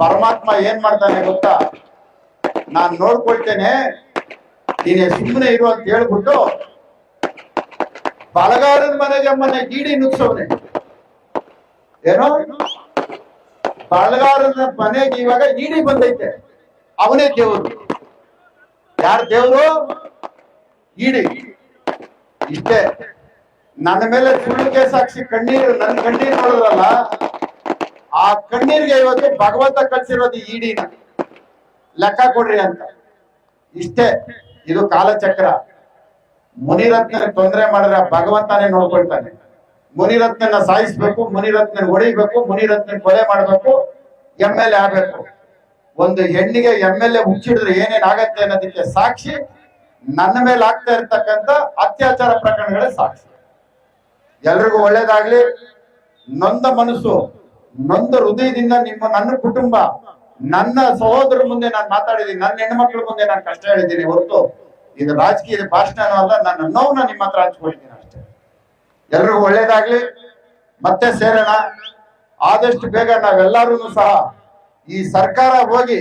ಪರಮಾತ್ಮ ಏನ್ ಮಾಡ್ತಾನೆ ಗೊತ್ತಾ? ನಾನ್ ನೋಡ್ಕೊಳ್ತೇನೆ, ನೀನೆ ಸುಮ್ಮನೆ ಇರು ಅಂತ ಹೇಳ್ಬಿಟ್ಟು ಬಲಗಾರನ ಮನೆಗೆ ಮನೆ ಗೀಡಿ ನುಗ್ಸವ್ನೆ ಏನೋ? ಬಲಗಾರನ ಮನೆಗೆ ಇವಾಗ ಗೀಡಿ ಬಂದೈತೆ. ಅವನೇ ದೇವರು. ಯಾರ ದೇವರು? ಈಡಿ ಇಷ್ಟೇ. ನನ್ನ ಮೇಲೆ ಸುಳ್ಳು ಕೇಸ್ ಹಾಕ್ಸಿ ಕಣ್ಣೀರು ನನ್ನ ಕಣ್ಣೀರು ನೋಡಿದ್ರಲ್ಲ ಆ ಕಣ್ಣೀರಿಗೆ ಇವತ್ತು ಭಗವಂತ ಕಳ್ಸಿರೋದು ಈಡಿನ ಲೆಕ್ಕ ಕೊಡ್ರಿ ಅಂತ. ಇಷ್ಟೇ, ಇದು ಕಾಲಚಕ್ರ. ಮುನಿರತ್ನ ತೊಂದರೆ ಮಾಡಿದ್ರೆ ಭಗವಂತನೇ ನೋಡ್ಕೊಳ್ತಾನೆ. ಮುನಿರತ್ನ ಸಾಯಿಸ್ಬೇಕು ಮುನಿರತ್ನ ಹೊಡಿಬೇಕು ಮುನಿರತ್ನ ಕೊಲೆ ಮಾಡ್ಬೇಕು ಎಂ ಎಲ್ ಎ ಆಗ್ಬೇಕು. ಒಂದು ಹೆಣ್ಣಿಗೆ ಎಂ ಎಲ್ ಎ ಹುಚ್ಚಿಡಿದ್ರೆ ಏನೇನ್ ಆಗತ್ತೆ ಅನ್ನೋದಕ್ಕೆ ಸಾಕ್ಷಿ, ನನ್ನ ಮೇಲೆ ಆಗ್ತಾ ಇರ್ತಕ್ಕಂಥ ಅತ್ಯಾಚಾರ ಪ್ರಕರಣಗಳೇ ಸಾಕ್ಷಿ. ಎಲ್ರಿಗೂ ಒಳ್ಳೇದಾಗ್ಲಿ. ನೊಂದ ಮನಸ್ಸು. ನೊಂದ ಹೃದಯದಿಂದ ನಿಮ್ಮ, ನನ್ನ ಕುಟುಂಬ, ನನ್ನ ಸಹೋದರ ಮುಂದೆ ನಾನು ಮಾತಾಡಿದ್ದೀನಿ, ನನ್ನ ಹೆಣ್ಮಕ್ಳ ಮುಂದೆ ನಾನು ಕಷ್ಟ ಹೇಳಿದ್ದೀನಿ ಹೊರತು ಇದು ರಾಜಕೀಯದ ಭಾಷಣನೂ ಅಲ್ಲ, ನನ್ನ ನೋವನ್ನ ನಿಮ್ಮ ಹತ್ರ ಹಂಚ್ಕೊಂಡಿದ್ದೀನಿ ಅಷ್ಟೇ. ಎಲ್ರಿಗೂ ಒಳ್ಳೇದಾಗ್ಲಿ, ಮತ್ತೆ ಸೇರೋಣ. ಆದಷ್ಟು ಬೇಗ ನಾವೆಲ್ಲರೂ ಸಹ ಈ ಸರ್ಕಾರ ಹೋಗಿ